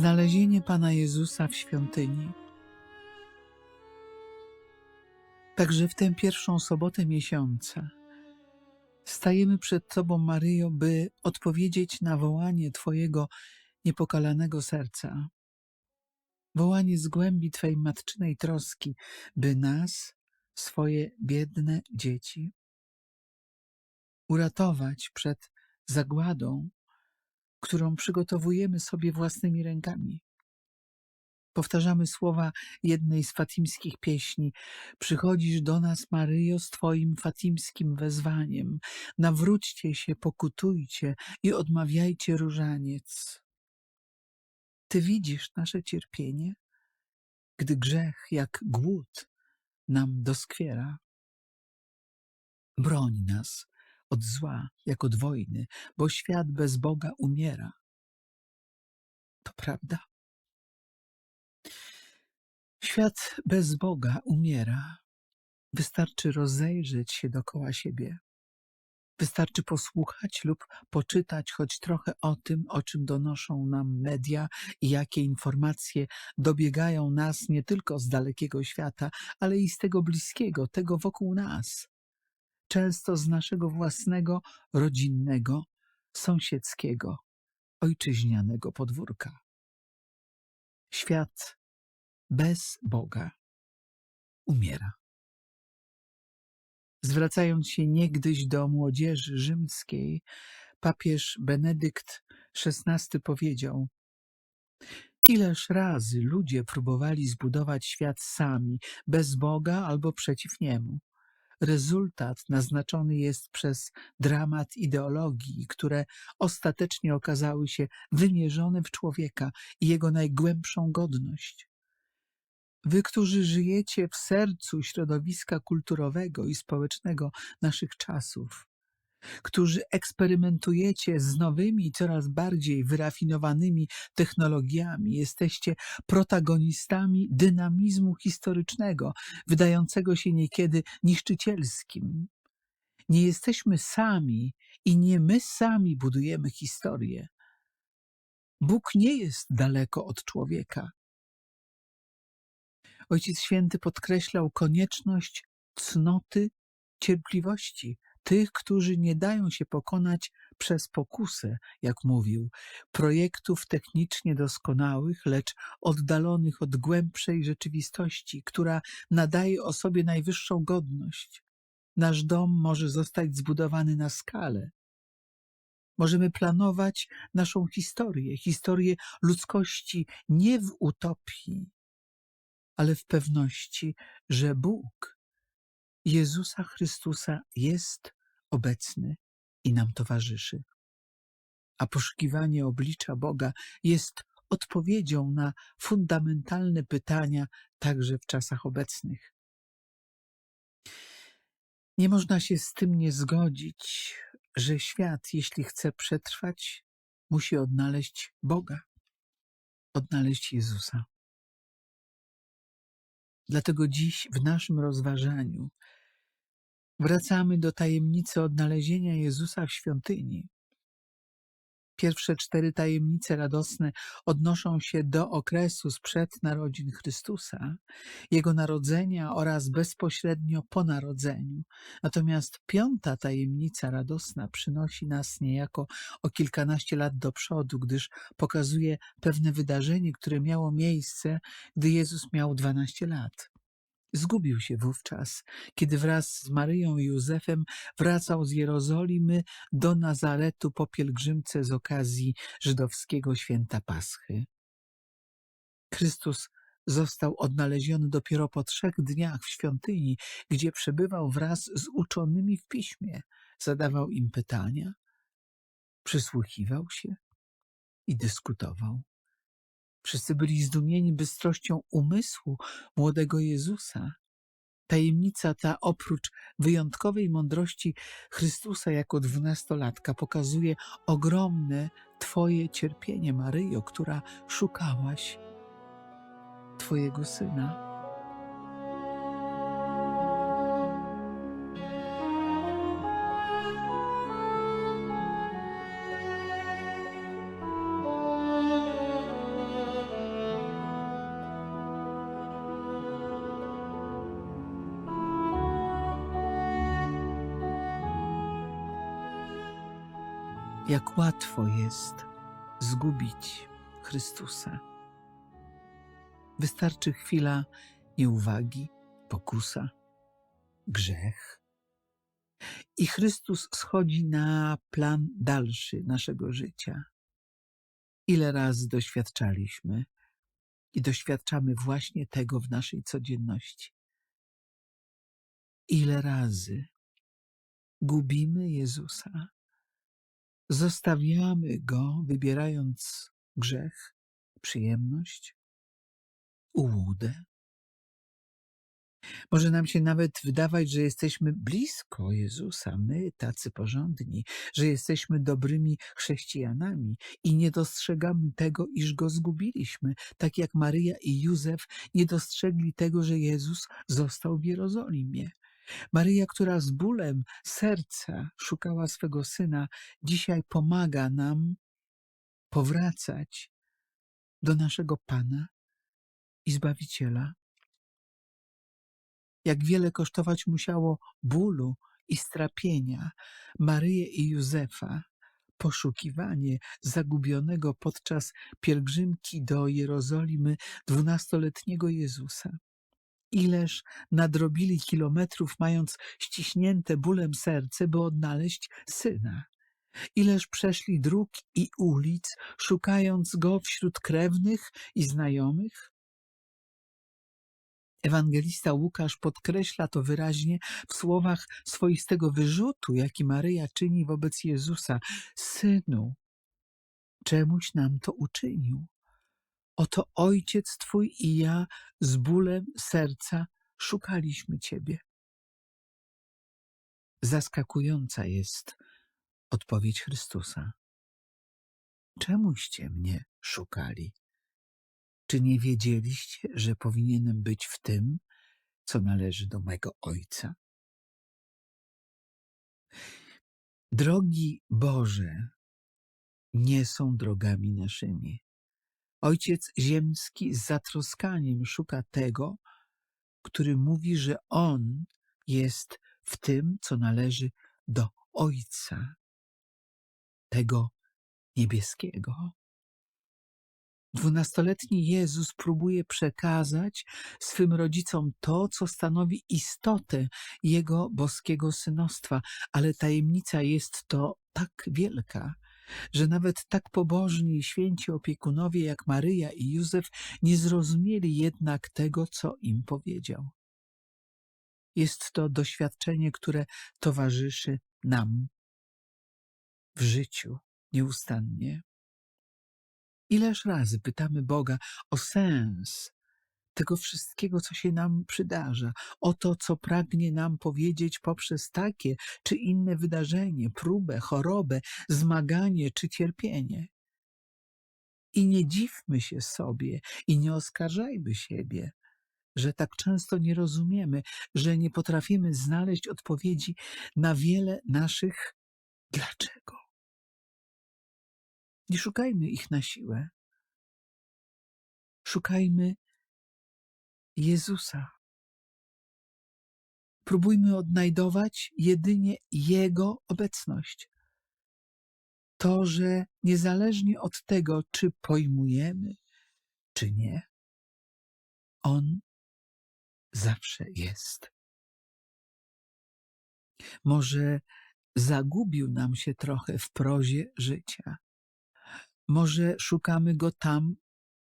Znalezienie Pana Jezusa w świątyni. Także w tę pierwszą sobotę miesiąca stajemy przed Tobą, Maryjo, by odpowiedzieć na wołanie Twojego niepokalanego serca. Wołanie z głębi Twej matczynej troski, by nas, swoje biedne dzieci, uratować przed zagładą, którą przygotowujemy sobie własnymi rękami. Powtarzamy słowa jednej z fatimskich pieśni. Przychodzisz do nas, Maryjo, z Twoim fatimskim wezwaniem. Nawróćcie się, pokutujcie i odmawiajcie różaniec. Ty widzisz nasze cierpienie, gdy grzech jak głód nam doskwiera. Broń nas od zła, jak od wojny, bo świat bez Boga umiera. To prawda. Świat bez Boga umiera. Wystarczy rozejrzeć się dokoła siebie. Wystarczy posłuchać lub poczytać choć trochę o tym, o czym donoszą nam media i jakie informacje dobiegają nas nie tylko z dalekiego świata, ale i z tego bliskiego, tego wokół nas. Często z naszego własnego, rodzinnego, sąsiedzkiego, ojczyźnianego podwórka. Świat bez Boga umiera. Zwracając się niegdyś do młodzieży rzymskiej, papież Benedykt XVI powiedział: Ileż razy ludzie próbowali zbudować świat sami, bez Boga albo przeciw niemu. Rezultat naznaczony jest przez dramat ideologii, które ostatecznie okazały się wymierzone w człowieka i jego najgłębszą godność. Wy, którzy żyjecie w sercu środowiska kulturowego i społecznego naszych czasów, którzy eksperymentujecie z nowymi coraz bardziej wyrafinowanymi technologiami, jesteście protagonistami dynamizmu historycznego, wydającego się niekiedy niszczycielskim. Nie jesteśmy sami i nie my sami budujemy historię. Bóg nie jest daleko od człowieka. Ojciec Święty podkreślał konieczność cnoty cierpliwości tych, którzy nie dają się pokonać przez pokusę, jak mówił, projektów technicznie doskonałych, lecz oddalonych od głębszej rzeczywistości, która nadaje o sobie najwyższą godność. Nasz dom może zostać zbudowany na skalę. Możemy planować naszą historię, historię ludzkości nie w utopii, ale w pewności, że Bóg Jezusa Chrystusa jest obecny i nam towarzyszy. A poszukiwanie oblicza Boga jest odpowiedzią na fundamentalne pytania także w czasach obecnych. Nie można się z tym nie zgodzić, że świat, jeśli chce przetrwać, musi odnaleźć Boga, odnaleźć Jezusa. Dlatego dziś w naszym rozważaniu wracamy do tajemnicy odnalezienia Jezusa w świątyni. Pierwsze cztery tajemnice radosne odnoszą się do okresu sprzed narodzin Chrystusa, Jego narodzenia oraz bezpośrednio po narodzeniu. Natomiast piąta tajemnica radosna przynosi nas niejako o kilkanaście lat do przodu, gdyż pokazuje pewne wydarzenie, które miało miejsce, gdy Jezus miał dwanaście lat. Zgubił się wówczas, kiedy wraz z Maryją i Józefem wracał z Jerozolimy do Nazaretu po pielgrzymce z okazji żydowskiego święta Paschy. Chrystus został odnaleziony dopiero po trzech dniach w świątyni, gdzie przebywał wraz z uczonymi w piśmie, zadawał im pytania, przysłuchiwał się i dyskutował. Wszyscy byli zdumieni bystrością umysłu młodego Jezusa. Tajemnica ta, oprócz wyjątkowej mądrości Chrystusa jako dwunastolatka, pokazuje ogromne Twoje cierpienie, Maryjo, która szukałaś Twojego syna. Jak łatwo jest zgubić Chrystusa. Wystarczy chwila nieuwagi, pokusa, grzech. I Chrystus schodzi na plan dalszy naszego życia. Ile razy doświadczaliśmy i doświadczamy właśnie tego w naszej codzienności. Ile razy gubimy Jezusa, zostawiamy Go, wybierając grzech, przyjemność, ułudę. Może nam się nawet wydawać, że jesteśmy blisko Jezusa, my tacy porządni, że jesteśmy dobrymi chrześcijanami i nie dostrzegamy tego, iż go zgubiliśmy, tak jak Maryja i Józef nie dostrzegli tego, że Jezus został w Jerozolimie. Maryja, która z bólem serca szukała swego syna, dzisiaj pomaga nam powracać do naszego Pana i Zbawiciela. Jak wiele kosztować musiało bólu i strapienia Maryję i Józefa poszukiwanie zagubionego podczas pielgrzymki do Jerozolimy dwunastoletniego Jezusa. Ileż nadrobili kilometrów, mając ściśnięte bólem serce, by odnaleźć syna. Ileż przeszli dróg i ulic, szukając go wśród krewnych i znajomych? Ewangelista Łukasz podkreśla to wyraźnie w słowach swoistego wyrzutu, jaki Maryja czyni wobec Jezusa. Synu, czemuś nam to uczynił? Oto ojciec twój i ja z bólem serca szukaliśmy ciebie. Zaskakująca jest odpowiedź Chrystusa. Czemuście mnie szukali? Czy nie wiedzieliście, że powinienem być w tym, co należy do mego Ojca? Drogi Boże nie są drogami naszymi. Ojciec Ziemski z zatroskaniem szuka tego, który mówi, że On jest w tym, co należy do Ojca, tego niebieskiego. Dwunastoletni Jezus próbuje przekazać swym rodzicom to, co stanowi istotę Jego boskiego synostwa, ale tajemnica jest to tak wielka, że nawet tak pobożni i święci opiekunowie jak Maryja i Józef nie zrozumieli jednak tego, co im powiedział. Jest to doświadczenie, które towarzyszy nam w życiu nieustannie. Ileż razy pytamy Boga o sens tego wszystkiego, co się nam przydarza, o to, co pragnie nam powiedzieć poprzez takie czy inne wydarzenie, próbę, chorobę, zmaganie czy cierpienie. I nie dziwmy się sobie i nie oskarżajmy siebie, że tak często nie rozumiemy, że nie potrafimy znaleźć odpowiedzi na wiele naszych dlaczego. Nie szukajmy ich na siłę. Szukajmy Jezusa. Próbujmy odnajdować jedynie Jego obecność. To, że niezależnie od tego, czy pojmujemy, czy nie, On zawsze jest. Może zagubił nam się trochę w prozie życia. Może szukamy go tam,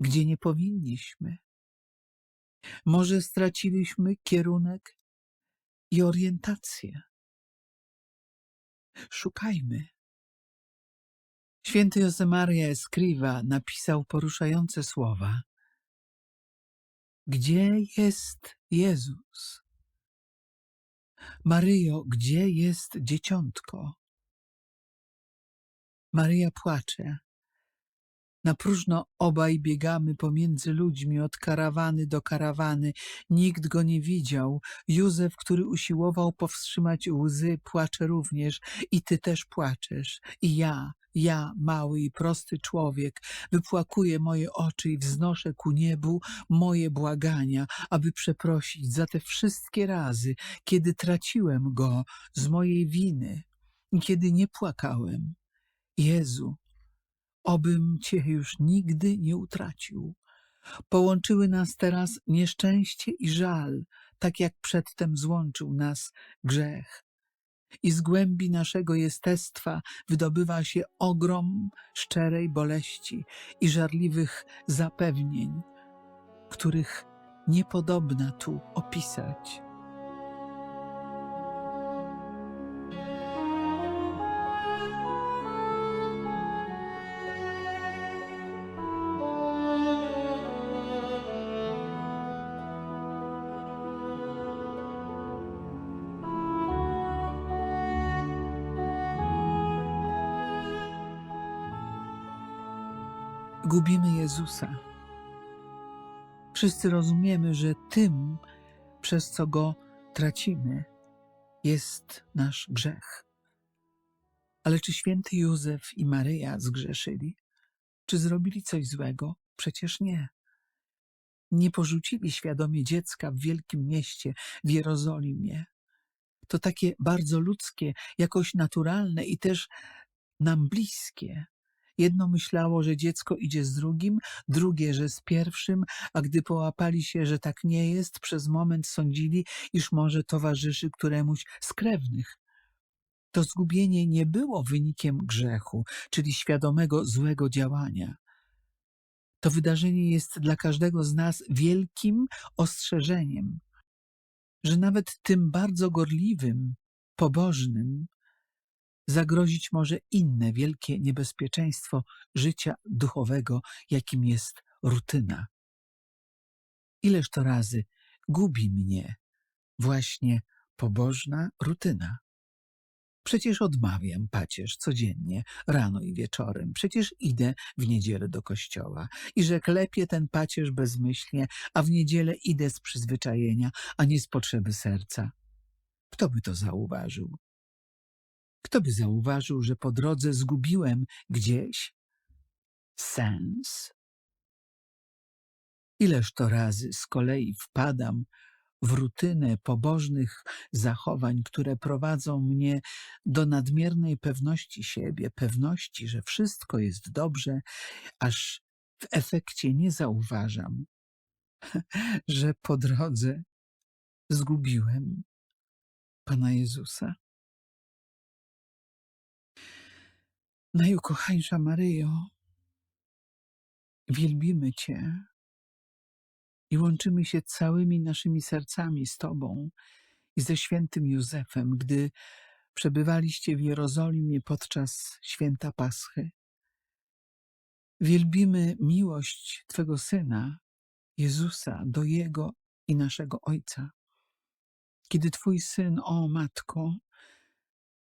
gdzie nie powinniśmy. Może straciliśmy kierunek i orientację. Szukajmy. Święty Josemaria Escriva napisał poruszające słowa. Gdzie jest Jezus? Maryjo, gdzie jest dzieciątko? Maryja płacze. Na próżno obaj biegamy pomiędzy ludźmi od karawany do karawany. Nikt go nie widział. Józef, który usiłował powstrzymać łzy, płacze również. I ty też płaczesz. I ja, ja, mały i prosty człowiek, wypłakuję moje oczy i wznoszę ku niebu moje błagania, aby przeprosić za te wszystkie razy, kiedy traciłem go z mojej winy kiedy nie płakałem Jezu, obym Cię już nigdy nie utracił. Połączyły nas teraz nieszczęście i żal, tak jak przedtem złączył nas grzech. I z głębi naszego jestestwa wydobywa się ogrom szczerej boleści i żarliwych zapewnień, których niepodobna tu opisać. Gubimy Jezusa. Wszyscy rozumiemy, że tym, przez co go tracimy, jest nasz grzech. Ale czy święty Józef i Maryja zgrzeszyli? Czy zrobili coś złego? Przecież nie. Nie porzucili świadomie dziecka w wielkim mieście, w Jerozolimie. To takie bardzo ludzkie, jakoś naturalne i też nam bliskie. Jedno myślało, że dziecko idzie z drugim, drugie, że z pierwszym, a gdy połapali się, że tak nie jest, przez moment sądzili, iż może towarzyszy któremuś z krewnych. To zgubienie nie było wynikiem grzechu, czyli świadomego złego działania. To wydarzenie jest dla każdego z nas wielkim ostrzeżeniem, że nawet tym bardzo gorliwym, pobożnym, zagrozić może inne wielkie niebezpieczeństwo życia duchowego, jakim jest rutyna. Ileż to razy gubi mnie właśnie pobożna rutyna. Przecież odmawiam pacierz codziennie, rano i wieczorem. Przecież idę w niedzielę do kościoła i że klepię ten pacierz bezmyślnie, a w niedzielę idę z przyzwyczajenia, a nie z potrzeby serca. Kto by to zauważył? Kto by zauważył, że po drodze zgubiłem gdzieś sens? Ileż to razy z kolei wpadam w rutynę pobożnych zachowań, które prowadzą mnie do nadmiernej pewności siebie, pewności, że wszystko jest dobrze, aż w efekcie nie zauważam, że po drodze zgubiłem Pana Jezusa. Najukochańsza Maryjo, wielbimy Cię i łączymy się całymi naszymi sercami z Tobą i ze świętym Józefem, gdy przebywaliście w Jerozolimie podczas święta Paschy. Wielbimy miłość Twego Syna, Jezusa, do Jego i naszego Ojca. Kiedy Twój Syn, o Matko,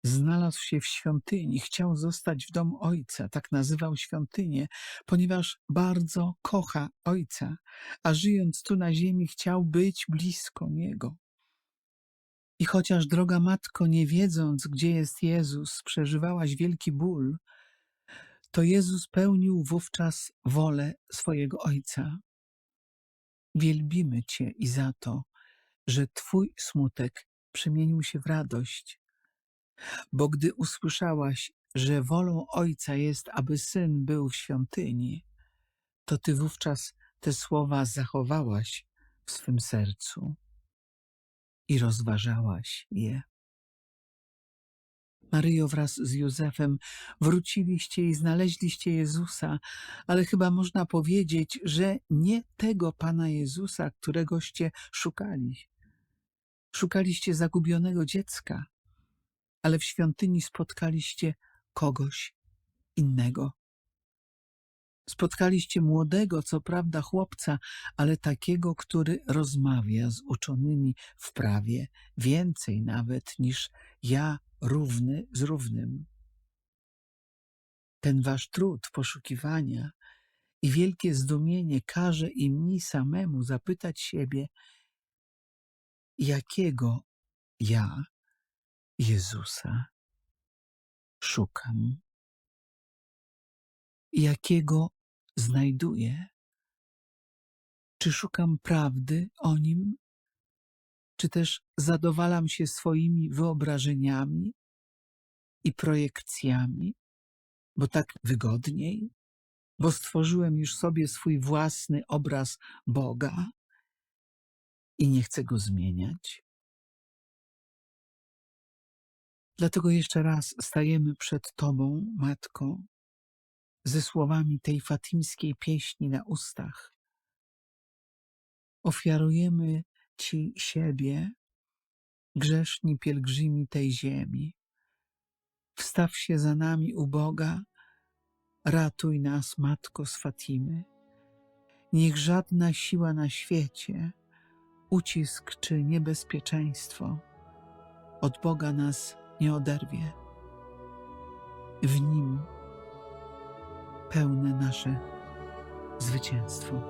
znalazł się w świątyni, chciał zostać w domu Ojca, tak nazywał świątynię, ponieważ bardzo kocha Ojca, a żyjąc tu na ziemi chciał być blisko Niego. I chociaż, droga matko, nie wiedząc, gdzie jest Jezus, przeżywałaś wielki ból, to Jezus pełnił wówczas wolę swojego Ojca. Wielbimy Cię i za to, że Twój smutek przemienił się w radość, bo gdy usłyszałaś, że wolą Ojca jest, aby Syn był w świątyni, to Ty wówczas te słowa zachowałaś w swym sercu i rozważałaś je. Maryjo wraz z Józefem wróciliście i znaleźliście Jezusa, ale chyba można powiedzieć, że nie tego Pana Jezusa, któregoście szukali. Szukaliście zagubionego dziecka, ale w świątyni spotkaliście kogoś innego. Spotkaliście młodego, co prawda chłopca, ale takiego, który rozmawia z uczonymi w prawie więcej nawet niż ja równy z równym. Ten wasz trud poszukiwania i wielkie zdumienie każe i mi samemu zapytać siebie, jakiego ja Jezusa szukam, jakiego znajduję. Czy szukam prawdy o nim, czy też zadowalam się swoimi wyobrażeniami i projekcjami? bo tak wygodniej, bo stworzyłem już sobie swój własny obraz Boga i nie chcę go zmieniać. Dlatego jeszcze raz stajemy przed Tobą, Matko, ze słowami tej fatimskiej pieśni na ustach. Ofiarujemy Ci siebie, grzeszni pielgrzymi tej ziemi. Wstaw się za nami u Boga, ratuj nas, Matko z Fatimy. Niech żadna siła na świecie, ucisk czy niebezpieczeństwo od Boga nas nie oderwie. W Nim pełne nasze zwycięstwo.